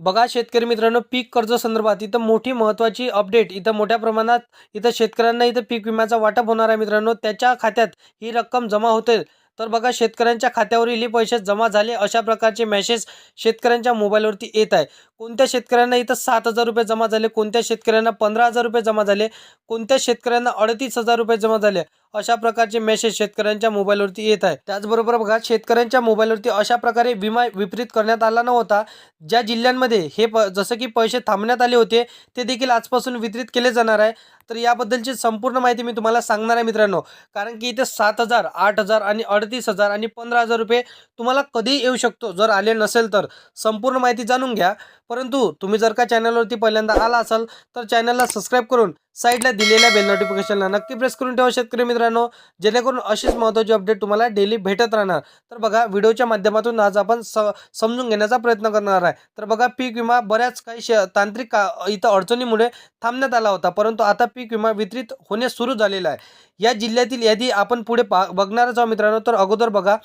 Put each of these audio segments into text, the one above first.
बघा शेतकरी मित्रांनो पीक कर्ज संदर्भात इथं मोठी महत्त्वाची अपडेट इथं मोठ्या प्रमाणात इथं शेतकऱ्यांना इथं पीक विम्याचा वाटप होणार आहे मित्रांनो. त्याच्या खात्यात ही रक्कम जमा होते. तर बघा शेतकऱ्यांच्या खात्यावरील हे पैसे जमा झाले. अशा प्रकारचे मेसेज शेतकऱ्यांच्या मोबाईलवरती येत आहे. कोणत्या शेतकऱ्यांना इथं सात हजार रुपये जमा झाले? कोणत्या शेतकऱ्यांना पंधरा हजार रुपये जमा झाले? कोणत्या शेतकऱ्यांना अडतीस हजार रुपये जमा झाले? अशा प्रकारचे मेसेज शेतकऱ्यांच्या मोबाईलवरती येत आहे त्याचबरोबर बघा शेतकऱ्यांच्या मोबाईलवरती अशा प्रकारे विमा विपरीत करण्यात आला नव्हता. ज्या जिल्ह्यांमध्ये हे प जसं की पैसे थांबण्यात आले होते ते देखील आजपासून वितरित केले जाणार आहे. तर याबद्दलची संपूर्ण माहिती मी तुम्हाला सांगणार आहे मित्रांनो. कारण की इथे सात हजार आठ हजार आणि अडतीस हजार आणि पंधरा हजार रुपये तुम्हाला कधी येऊ शकतो. जर आले नसेल तर. संपूर्ण माहिती जाणून घ्या. परंतु तुम्ही जर का चॅनलवरती पहिल्यांदा आला असाल तर चॅनलला सबस्क्राईब करून साईडला दिलेल्या बेल नोटिफिकेशनला नक्की प्रेस करून ठेवा शेतकरी मित्रांनो जेणेकरून अशीच महत्त्वाची अपडेट तुम्हाला डेली भेटत राहणार. तर बघा व्हिडिओच्या माध्यमातून आज आपण स समजून घेण्याचा प्रयत्न करणार आहे. तर बघा पीक विमा बऱ्याच काही श तांत्रिक का इथं अडचणीमुळे थांबण्यात आला होता. परंतु आता पीक विमा वितरित होणे सुरू झालेला आहे. या जिल्ह्यातील यादी आपण पुढे पा बघणारच आहोत मित्रांनो. तर अगोदर बघा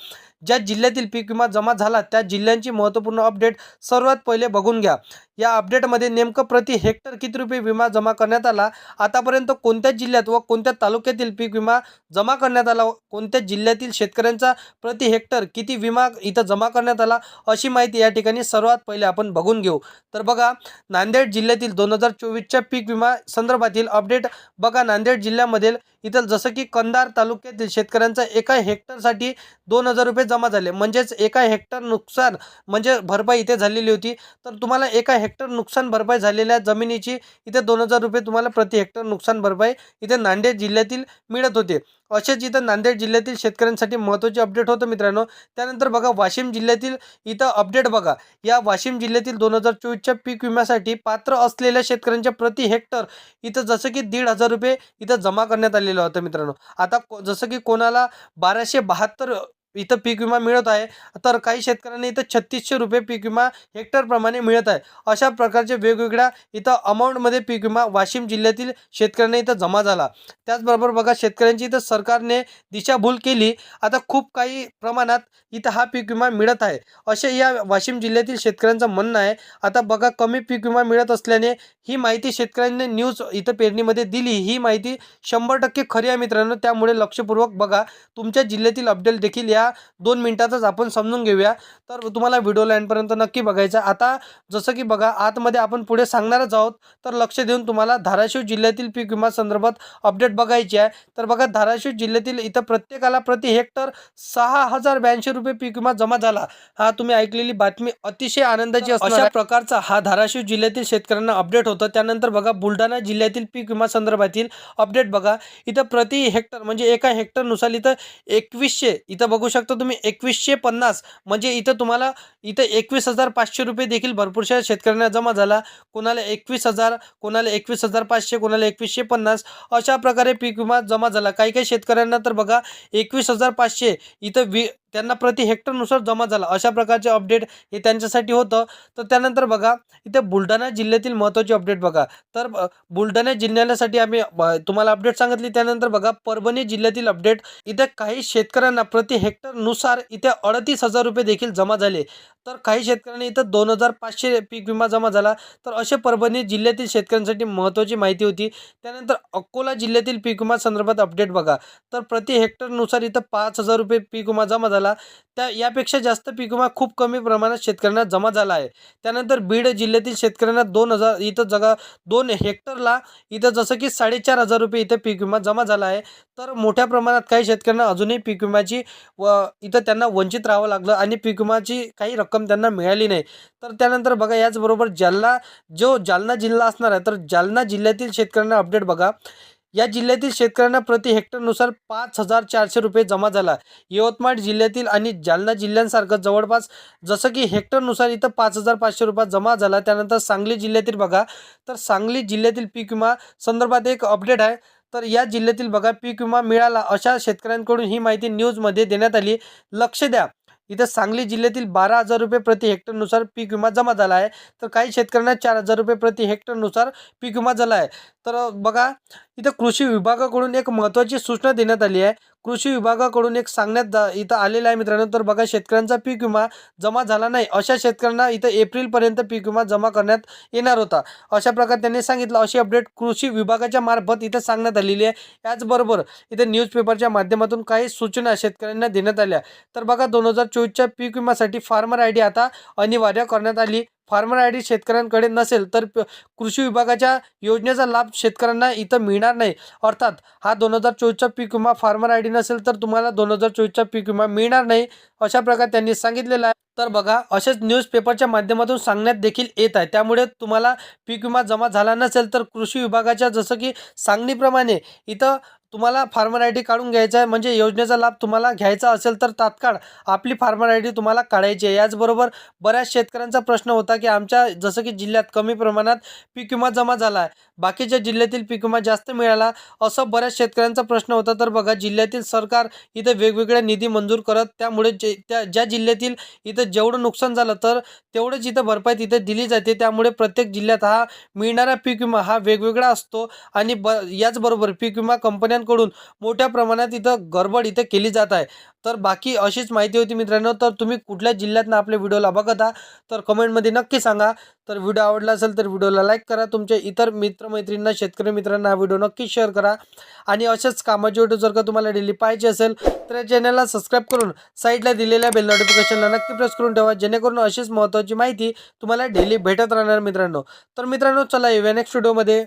ज्या जिल्ह्यातील पीक विमा जमा झाला त्या जिल्ह्यांची महत्त्वपूर्ण अपडेट सर्वात पहिले बघून घ्या. या अपडेटमध्ये नेमकं प्रति हेक्टर किती रुपये विमा जमा करण्यात आला? आतापर्यंत कोणत्या जिल्ह्यात व कोणत्या तालुक्यातील पीक विमा जमा करण्यात आला? व कोणत्या जिल्ह्यातील शेतकऱ्यांचा प्रति हेक्टर किती विमा इथं जमा करण्यात आला? अशी माहिती या ठिकाणी सर्वात पहिले आपण बघून घेऊ. तर बघा नांदेड जिल्ह्यातील दोन हजार चोवीसच्या पीक विमा संदर्भातील अपडेट बघा. नांदेड जिल्ह्यामधील इथं जसं की कंधार तालुक्यातील शेतकऱ्यांचा एका हेक्टरसाठी दोन हजार रुपये जमा झाले. म्हणजेच एका हेक्टर नुकसान म्हणजे भरपाई इथे झालेली होती. तर तुम्हाला एका हेक्टर नुकसान भरपाई झालेल्या जमिनीची इथे दोन हजार रुपये तुम्हाला प्रति हेक्टर नुकसान भरपाई इथे नांदेड जिल्ह्यातील मिळत होते. असेच इथं नांदेड जिल्ह्यातील शेतकऱ्यांसाठी महत्त्वाचे अपडेट होतं मित्रांनो त्यानंतर बघा वाशिम जिल्ह्यातील इथं अपडेट बघा. या वाशिम जिल्ह्यातील दोन हजार चोवीसच्या पीक विम्यासाठी पात्र असलेल्या शेतकऱ्यांच्या प्रति हेक्टर इथं जसं की दीड हजार रुपये इथं जमा करण्यात आलेलं होतं मित्रांनो. आता को- जसं की कोणाला बाराशे बहात्तर इथं पीक विमा मिळत आहे. तर काही शेतकऱ्यांना इथं छत्तीसशे रुपये पीक विमा हेक्टरप्रमाणे मिळत आहे. अशा प्रकारचे वेगवेगळ्या इथं अमाऊंटमध्ये पीक विमा वाशिम जिल्ह्यातील शेतकऱ्यांना इथं जमा झाला. त्याचबरोबर बघा शेतकऱ्यांची इथं सरकारने दिशाभूल केली. आता खूप काही प्रमाणात इथं हा पीक विमा मिळत आहे. असे या वाशिम जिल्ह्यातील शेतकऱ्यांचं म्हणणं आहे. आता बघा कमी पीक विमा मिळत असल्याने ही माहिती शेतकऱ्यांनी न्यूज इथं पेरणीमध्ये दिली. ही माहिती शंभर टक्के खरी आहे मित्रांनो. त्यामुळे लक्षपूर्वक बघा. तुमच्या जिल्ह्यातील अपडेट देखील या दोन मिनिटातच आपण समजून घेऊया. तर तुम्हाला व्हिडिओ लाईनपर्यंत नक्की बघायचा आता जसं की बघा आतमध्ये आपण पुढे सांगणारच आहोत. तर लक्ष देऊन तुम्हाला धाराशिव जिल्ह्यातील पीक विमा संदर्भात अपडेट बघायची आहे. तर बघा धाराशिव जिल्ह्यातील इथं प्रत्येकाला प्रति हेक्टर सहा हजार ब्याऐंशी रुपये पीक विमा जमा झाला. हा तुम्ही ऐकलेली बातमी अतिशय आनंदाची अशा प्रकारचा हा धाराशिव जिल्ह्यातील शेतकऱ्यांना अपडेट होतं. त्यानंतर बघा बुलढाणा जिल्ह्यातील पीक विमा संदर्भातील अपडेट बघा. इथं प्रति हेक्टर म्हणजे एका हेक्टरनुसार इथं एकवीसशे इथं बघू शकता शकता तुम्ही एकवीसशे पन्नास. म्हणजे इथं तुम्हाला इथं एकवीस हजार पाचशे रुपये देखील भरपूरशा शेतकऱ्यांना जमा झाला. कोणाला एकवीस हजार कोणाला एकवीस हजार पाचशे कोणाला एकवीसशे पन्नास अशा प्रकारे पीक विमा जमा झाला. काही काही शेतकऱ्यांना तर बघा एकवीस हजार पाचशे इथं वि त्यांना प्रति हेक्टरनुसार जमा झाला. अशा प्रकारचे अपडेट हे त्यांच्यासाठी होतं. तर त्यानंतर बघा इथे बुलढाणा जिल्ह्यातील महत्त्वाचे अपडेट बघा. तर ब- बुलढाणा जिल्ह्यासाठी आम्ही तुम्हाला अपडेट सांगितली. त्यानंतर बघा परभणी जिल्ह्यातील अपडेट इथे काही शेतकऱ्यांना प्रति हेक्टरनुसार इथे अडतीस हजार रुपये देखील जमा झाले. तर काही शेतकऱ्यांनी इथं दोन हजार पाचशे पीक विमा जमा झाला. तर असे परभणी जिल्ह्यातील शेतकऱ्यांसाठी महत्त्वाची माहिती होती. त्यानंतर अकोला जिल्ह्यातील पीक विमा संदर्भात अपडेट बघा. तर प्रति हेक्टरनुसार इथं पाच हजार रुपये पीक विमा जमा झाला. त्या यापेक्षा जास्त पीक विमा खूप कमी प्रमाणात शेतकऱ्यांना जमा झाला आहे. त्यानंतर बीड जिल्ह्यातील शेतकऱ्यांना दोन हजार इथं जगा दोन हेक्टरला इथं जसं की साडेचार हजार रुपये इथं पीक विमा जमा झाला आहे. तर मोठ्या प्रमाणात काही शेतकऱ्यांना अजूनही पीक विम्याची व इथं त्यांना वंचित राहावं लागलं आणि पीक विमाची काही रक्कम त्यांना मिळाली नाही. तर त्यानंतर बघा याचबरोबर जालना जो जालना जिल्हा असणार आहे तर जालना जिल्ह्यातील शेतकऱ्यांना अपडेट बघा. या जिल्ह्यातील शेतकऱ्यांना प्रति हेक्टरनुसार पाच हजार चारशे रुपये जमा झाला. यवतमाळ जिल्ह्यातील आणि जालना जिल्ह्यांसारखं जवळपास जसं की हेक्टरनुसार इथं पाच हजार पाचशे रुपये जमा झाला. त्यानंतर सांगली जिल्ह्यातील बघा तर सांगली जिल्ह्यातील पीक विमा संदर्भात एक अपडेट आहे. तर या जिल्ह्यातील बघा पीक विमा मिळाला अशा शेतकऱ्यांकडून ही माहिती न्यूजमध्ये देण्यात आली. लक्ष द्या. इथं सांगली जिल्ह्यातील बारा हजार रुपये प्रति हेक्टरनुसार पीक विमा जमा झाला आहे. तर काही शेतकऱ्यांना चार हजार रुपये प्रति हेक्टरनुसार पीक विमा झाला आहे. तर बघा इथं कृषी विभागाकडून एक महत्त्वाची सूचना देण्यात आली आहे. कृषी विभागाकडून एक सांगण्यात इथं आलेलं आहे मित्रांनो. तर बघा शेतकऱ्यांचा पीक विमा जमा झाला नाही. अशा शेतकऱ्यांना इथं एप्रिलपर्यंत पीक विमा जमा करण्यात येणार होता. अशा प्रकारे त्यांनी सांगितलं. अशी अपडेट कृषी विभागाच्या मार्फत इथं सांगण्यात आलेली आहे. याचबरोबर इथे न्यूजपेपरच्या माध्यमातून काही सूचना शेतकऱ्यांना देण्यात आल्या. तर बघा दोन हजार चोवीसच्या पीक विम्यासाठी फार्मर आय डी आता अनिवार्य करण्यात आली. फार्मर आय डी शेतकऱ्यांकडे नसेल तर प- कृषी विभागाच्या योजनेचा लाभ शेतकऱ्यांना इथं मिळणार नाही. अर्थात हा दोन हजार चोवीसचा पीक विमा फार्मर आय डी नसेल तर तुम्हाला दोन हजार चोवीसचा पीक विमा मिळणार नाही अशा प्रकारे त्यांनी सांगितलेलं आहे. तर बघा असेच न्यूजपेपरच्या माध्यमातून सांगण्यात देखील येत आहे. त्यामुळे तुम्हाला पीक विमा जमा झाला नसेल तर कृषी विभागाच्या जसं की सांगणीप्रमाणे इथं तुम्हाला फार्मर आय डी काढून घ्यायचा आहे म्हणजे योजनेचा लाभ तुम्हाला घ्यायचा असेल तर तात्काळ आपली फार्मर आय डी तुम्हाला काढायची आहे. याचबरोबर बऱ्याच शेतकऱ्यांचा प्रश्न होता की आमच्या जसं की जिल्ह्यात कमी प्रमाणात पीक विमा जमा झाला आहे. बाकीच्या जिल्ह्यातील पीक विमा जास्त मिळाला असं बऱ्याच शेतकऱ्यांचा प्रश्न होता. तर बघा जिल्ह्यातील सरकार इथं वेगवेगळ्या निधी मंजूर करत त्यामुळे जे त्या ज्या जिल्ह्यातील इथं जेवढं नुकसान झालं तर तेवढंच इथं भरपाई तिथे दिली जाते. त्यामुळे प्रत्येक जिल्ह्यात हा मिळणारा पीक विमा हा वेगवेगळा असतो. आणि ब याचबरोबर पीक विमा कंपन्या कंपन्यांकडून मोठ्या प्रमाणात इथं गडबड इथं केली जात आहे. तर बाकी अशीच माहिती होती मित्रांनो तर तुम्ही कुठल्या जिल्ह्यातनं आपल्या व्हिडिओला बघत आहात तर कमेंटमध्ये नक्की सांगा. तर व्हिडिओ आवडला असेल तर व्हिडिओला लाईक करा तुमच्या इतर मित्रमैत्रिणींना शेतकरी मित्रांना हा व्हिडिओ नक्की शेअर करा. आणि अशाच कामाची व्हिडिओ जर का तुम्हाला डेली पाहिजे असेल तर या चॅनलला सबस्क्राईब करून साईडला दिलेल्या बेल नोटिफिकेशनला नक्की प्रेस करून ठेवा जेणेकरून अशीच महत्त्वाची माहिती तुम्हाला डेली भेटत राहणार मित्रांनो. तर मित्रांनो चला येऊया नेक्स्ट व्हिडिओमध्ये